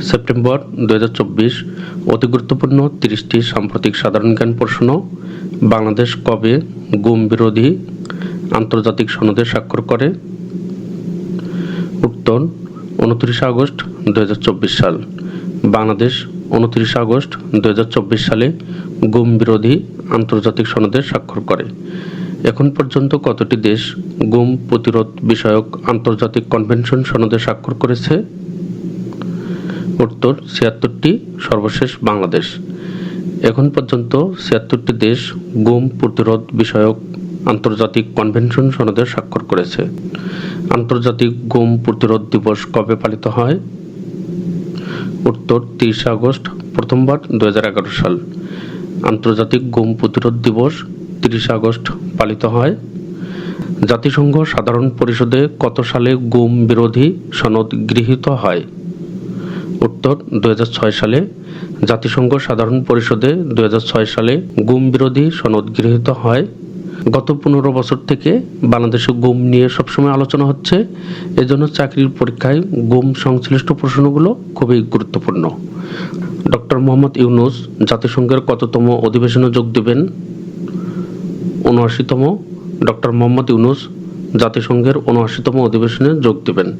September দু হাজার চব্বিশ, অতি গুরুত্বপূর্ণ তিরিশটি সাম্প্রতিক সাধারণ জ্ঞান প্রশ্ন, বাংলাদেশ কবে গুম বিরোধী আন্তর্জাতিক সনদে স্বাক্ষর করে? উত্তর, উনত্রিশে আগস্ট দু হাজার চব্বিশ সাল। বাংলাদেশ, উনত্রিশে আগস্ট দুই হাজার চব্বিশ সালে গুম বিরোধী আন্তর্জাতিক সনদে স্বাক্ষর করে। এখন পর্যন্ত কতটি দেশ গুম প্রতিরোধ বিষয়ক আন্তর্জাতিক কনভেনশন সনদে স্বাক্ষর করেছে? উত্তর ছিয়াত্তরটি সর্বশেষ বাংলাদেশ। এখন পর্যন্ত ছিয়াত্তরটি দেশ গুম প্রতিরোধ বিষয়ক আন্তর্জাতিক কনভেনশন সনদে স্বাক্ষর করেছে। আন্তর্জাতিক গুম প্রতিরোধ দিবস কবে পালিত হয়? উত্তর তিরিশে আগস্ট, প্রথমবার দু হাজার এগারো সাল। আন্তর্জাতিক গুম প্রতিরোধ দিবস তিরিশে আগস্ট পালিত হয়। জাতিসংঘ সাধারণ পরিষদে কত সালে গুম বিরোধী সনদ গৃহীত হয়? উত্তর দু হাজার ছয় সালে, জাতিসংঘ সাধারণ পরিষদে দু হাজার ছয় সালে গুম বিরোধী সনদ গৃহীত হয়। গত পনেরো বছর থেকে বাংলাদেশে গুম নিয়ে সবসময় আলোচনা হচ্ছে। এজন্য চাকরির পরীক্ষায় গুম সংশ্লিষ্ট প্রশ্নগুলো খুবই গুরুত্বপূর্ণ। ডক্টর মোহাম্মদ ইউনুস জাতিসংঘের কততম অধিবেশনে যোগ দেবেন? উনআশিতম। ডক্টর মোহাম্মদ ইউনুস জাতিসংঘের উনআশিতম অধিবেশনে যোগ দেবেন।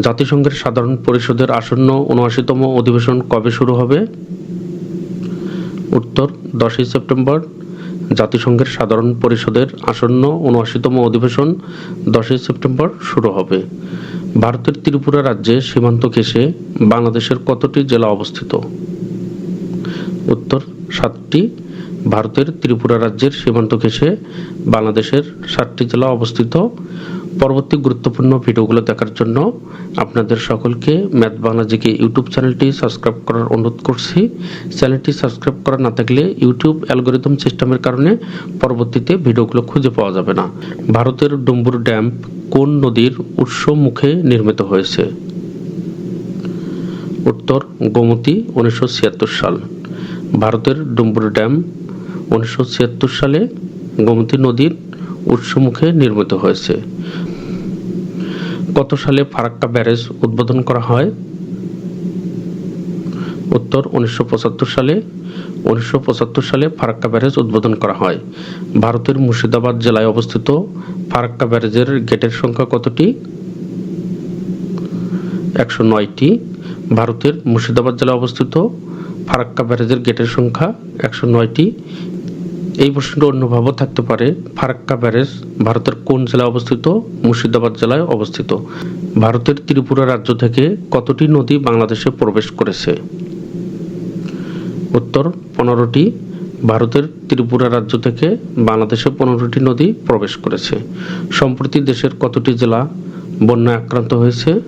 জাতিসংঘের সাধারণ পরিষদের আসন্ন উনআশিতম অধিবেশন কবে শুরু হবে? উত্তর, দশই সেপ্টেম্বর। জাতিসংঘের সাধারণ পরিষদের আসন্ন উনআশিতম অধিবেশন দশই সেপ্টেম্বর শুরু হবে। ভারতের ত্রিপুরা রাজ্যে সীমান্ত ঘেঁষে বাংলাদেশের কতটি জেলা অবস্থিত? উত্তর, সাতটি। ভারতের ত্রিপুরা রাজ্যের সীমান্ত ঘেঁষে বাংলাদেশের সাতটি জেলা অবস্থিত। পরবর্তী গুরুত্বপূর্ণ ভিডিওগুলো দেখার জন্য আপনাদের সকলকে ম্যাথ বাংলাজিকে ইউটিউব চ্যানেলটি সাবস্ক্রাইব করার অনুরোধ করছি। চ্যানেলটি সাবস্ক্রাইব করা না থাকলে ইউটিউব অ্যালগোরিদম সিস্টেমের কারণে পরবর্তীতে ভিডিওগুলো খুঁজে পাওয়া যাবে না। ভারতের ডুম্বুর ড্যাম কোন নদীর উৎস মুখে নির্মিত হয়েছে? উত্তর গোমতী, উনিশশো ছিয়াত্তর সাল। ভারতের ডুম্বুর ড্যাম উনিশশো ছিয়াত্তর সালে গোমতী নদীর উৎসমুখে নির্মিত হয়েছে। কত সালে ফারাক্কা ব্যারেজ উদ্বোধন করা হয়? উত্তর, উনিশশো পঁচাত্তর সালে, উনিশশো পঁচাত্তর সালে ফারাক্কা ব্যারেজ উদ্বোধন করা হয়। ভারতের মুর্শিদাবাদ জেলায় অবস্থিত ফারাক্কা ব্যারেজের গেটের সংখ্যা কতটি? একশো নয়টি। ভারতের মুর্শিদাবাদ জেলায় অবস্থিত ফারাক্কা ব্যারেজের গেটের সংখ্যা একশো নয়টি। এই প্রশ্নটা অন্যভাবেও থাকতে পারে। ফারাক্কা ব্যারেজ ভারতের কোন জেলায় অবস্থিত? মুর্শিদাবাদ জেলায় অবস্থিত। ভারতের ত্রিপুরা রাজ্য থেকে কতটি নদী বাংলাদেশে প্রবেশ করেছে? উত্তর, পনেরোটি। ভারতের ত্রিপুরা রাজ্য থেকে বাংলাদেশে পনেরোটি নদী প্রবেশ করেছে। সম্প্রতি দেশের কতটি জেলা বন্যায় আক্রান্ত হয়েছে?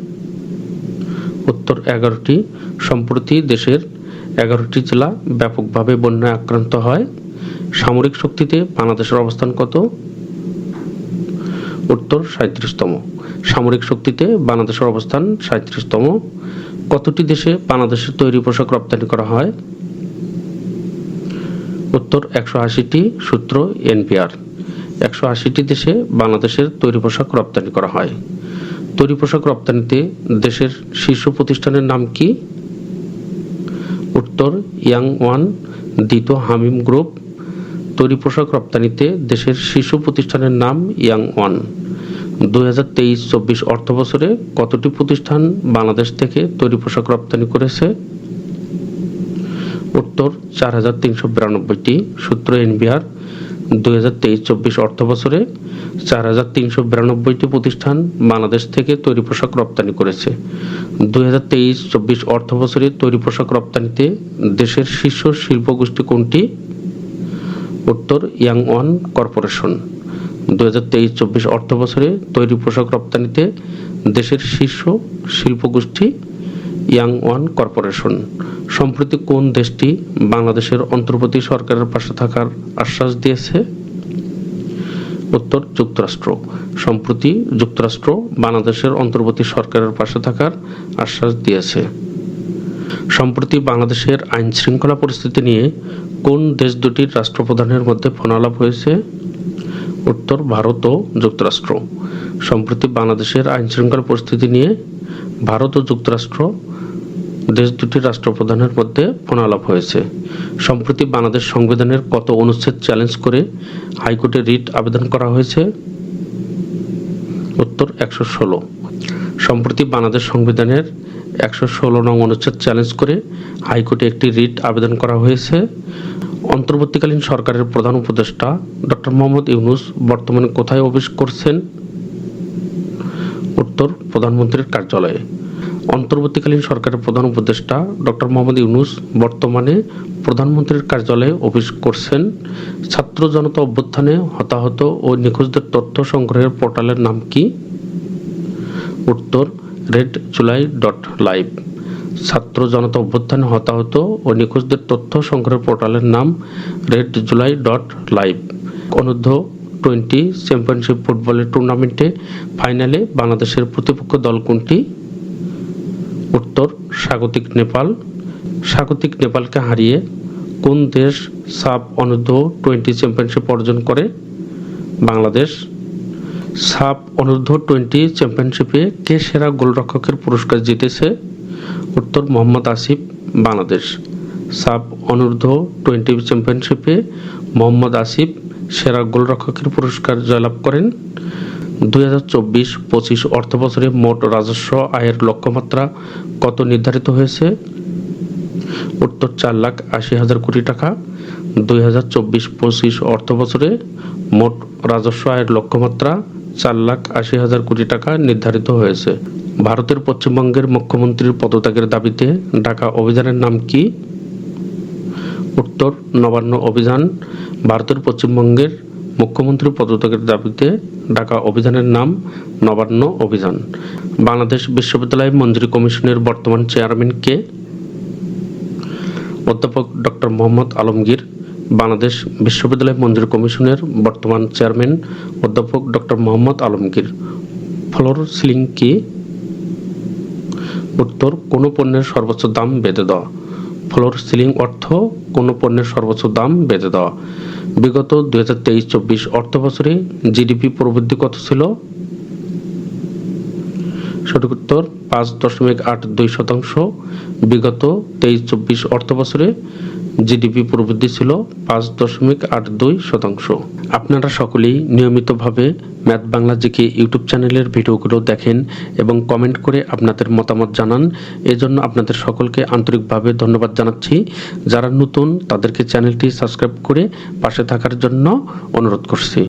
উত্তর, এগারোটি। সম্প্রতি দেশের এগারোটি জেলা ব্যাপকভাবে বন্যায় আক্রান্ত হয়। সামরিক শক্তিতে বাংলাদেশের অবস্থান কত? উত্তর সাঁত্রিশতম সামরিক শক্তিতে বাংলাদেশের অবস্থান সাঁত্রিশতম কতটি দেশে বাংলাদেশের তৈরি পোশাক রপ্তানি করা হয়? উত্তর একশো আশিটি সূত্র এনপিআর। একশো আশিটি দেশে বাংলাদেশের তৈরি পোশাক রপ্তানি করা হয়। তৈরি পোশাক রপ্তানিতে দেশের শীর্ষ প্রতিষ্ঠানের নাম কি? উত্তর ইয়াং ওয়ান দ্বিতীয় হামিম গ্রুপ তৈরি পোশাক রপ্তানিতে দেশের শীর্ষ প্রতিষ্ঠানের নাম ইয়াং ওয়ান। দুই হাজার তেইশ চব্বিশ অর্থ বছরে কতটি প্রতিষ্ঠান বাংলাদেশ থেকে তৈরি পোশাক রপ্তানি করেছে? উত্তর, চার হাজার তিনশো বিরানব্বইটি। সূত্র এনবিআর, দুই হাজার তেইশ চব্বিশ অর্থ বছরে চার হাজার তিনশো বিরানব্বইটি প্রতিষ্ঠান বাংলাদেশ থেকে তৈরি পোশাক রপ্তানি করেছে। দুই হাজার তেইশ চব্বিশ অর্থ বছরে তৈরি পোশাক রপ্তানিতে দেশের শীর্ষ শিল্প গোষ্ঠী কোনটি? উত্তর ইয়াং ওয়ান কর্পোরেশন। দু হাজার তেইশ চব্বিশ অর্থ বছরে তৈরি পোশাক রপ্তানিতে দেশের শীর্ষ শিল্প গোষ্ঠী ইয়াং ওয়ান কর্পোরেশন। সম্প্রতি কোন দেশটি বাংলাদেশের অন্তর্বর্তী সরকারের পাশে থাকার আশ্বাস দিয়েছে? উত্তর, যুক্তরাষ্ট্র। সম্প্রতি যুক্তরাষ্ট্র বাংলাদেশের অন্তর্বর্তী সরকারের পাশে থাকার আশ্বাস দিয়েছে। সম্প্রতি বাংলাদেশের আইন শৃঙ্খলা পরিস্থিতি নিয়ে কোন দেশ দুটির রাষ্ট্রপ্রধানের মধ্যে ফোনালাপ হয়েছে? উত্তর, ভারত ও যুক্তরাষ্ট্র। সম্প্রতি বাংলাদেশের আইন শৃঙ্খলা পরিস্থিতি নিয়ে ভারত ও যুক্তরাষ্ট্র দেশ দুটির রাষ্ট্রপ্রধানের মধ্যে ফোনালাপ হয়েছে। সম্প্রতি বাংলাদেশ সংবিধানের কত অনুচ্ছেদ চ্যালেঞ্জ করে হাইকোর্টে রিট আবেদন করা হয়েছে? উত্তর, একশো ষোলো। সম্প্রতি বাংলাদেশ সংবিধানের একশো ষোলো নং অনুচ্ছেদ চ্যালেঞ্জ করে হাইকোর্টে একটি রিট আবেদন করা হয়েছে। অন্তর্বর্তীকালীন সরকারের প্রধান উপদেষ্টা ডক্টর মোহাম্মদ ইউনুস বর্তমানে কোথায় অফিস করছেন? উত্তর, প্রধানমন্ত্রীর কার্যালয়ে। অন্তর্বর্তীকালীন সরকারের প্রধান উপদেষ্টা ডক্টর মোহাম্মদ ইউনুস বর্তমানে প্রধানমন্ত্রীর কার্যালয়ে অফিস করছেন। ছাত্র জনতা অভ্যুত্থানে হতাহত ও নিখোঁজদের তথ্য সংগ্রহের পোর্টালের নাম কি? উত্তর রেড জুলাই ডট লাইভ ছাত্র জনতা অভ্যুত্থানে হতাহত ও নিখোঁজদের তথ্য সংগ্রহের পোর্টালের নাম রেড জুলাই ডট লাইভ। অনূর্ধ্ব টোয়েন্টি চ্যাম্পিয়নশিপ ফুটবলের টুর্নামেন্টে ফাইনালে বাংলাদেশের প্রতিপক্ষ দল কোনটি? উত্তর, স্বাগতিক নেপাল। স্বাগতিক নেপালকে হারিয়ে কোন দেশ সাব অনূর্ধ্ব টোয়েন্টি চ্যাম্পিয়নশিপ অর্জন করে? বাংলাদেশ। সাব অনূর্ধ্ব টোয়েন্টি চ্যাম্পিয়নশিপে কে সেরা গোলরক্ষকের পুরস্কার জিতেছে? উত্তর মোহাম্মদ আসিফ, বাংলাদেশ। সাব অনূর্ধ্ব টোয়েন্টি চ্যাম্পিয়নশিপে মোহাম্মদ আসিফ সেরা গোলরক্ষকের পুরস্কার জয়লাভ করেন। দুই হাজার চব্বিশ পঁচিশ অর্থ বছরে মোট রাজস্ব আয়ের লক্ষ্যমাত্রা কত নির্ধারিত হয়েছে? উত্তর চার লাখ আশি হাজার কোটি টাকা। দুই হাজার চব্বিশ পঁচিশ অর্থ বছরে মোট রাজস্ব আয়ের লক্ষ্যমাত্রা চার লাখ আশি হাজার কোটি টাকা নির্ধারিত হয়েছে। ভারতের পশ্চিমবঙ্গের মুখ্যমন্ত্রীর পদত্যাগের দাবিতে ডাকা অভিযানের নাম কি? উত্তর, নবান্ন অভিযান। ভারতের পশ্চিমবঙ্গের মুখ্যমন্ত্রী পদত্যাগের দাবিতে ডাকা অভিযানের নাম নবান্ন অভিযান। বাংলাদেশ বিশ্ববিদ্যালয় মঞ্জুরি কমিশনের বর্তমান চেয়ারম্যান কে? অধ্যাপক ডক্টর মোহাম্মদ আলমগীর। বাংলাদেশ বিশ্ববিদ্যালয় মঞ্জুরি কমিশনের বর্তমান চেয়ারম্যান অধ্যাপক doctor Mohammad Alamgir. Floor ceiling কি? উত্তর, কোনো পণ্যের সর্বোচ্চ দাম বেঁধে দেওয়া। ফ্লোর সিলিং অর্থ, কোনো পণ্যের সর্বোচ্চ দাম বেঁধে দেওয়া। বিগত দুই হাজার তেইশ চব্বিশ অর্থ বছরে জিডিপি প্রবৃদ্ধি কত ছিল? সঠিক উত্তর, পাঁচ দশমিক আট দুই শতাংশ। বিগত তেইশ চব্বিশ অর্থ বছরে জিডিপি প্রবৃদ্ধি ছিল পাঁচ দশমিক আট দুই শতাংশ। আপনারা সকলেই নিয়মিতভাবে ম্যাথ বাংলা জিকে ইউটিউব চ্যানেলের ভিডিওগুলো দেখেন এবং কমেন্ট করে আপনাদের মতামত জানান। এজন্য আপনাদের সকলকে আন্তরিকভাবে ধন্যবাদ জানাচ্ছি। যারা নতুন, তাদেরকে চ্যানেলটি সাবস্ক্রাইব করে পাশে থাকার জন্য অনুরোধ করছি।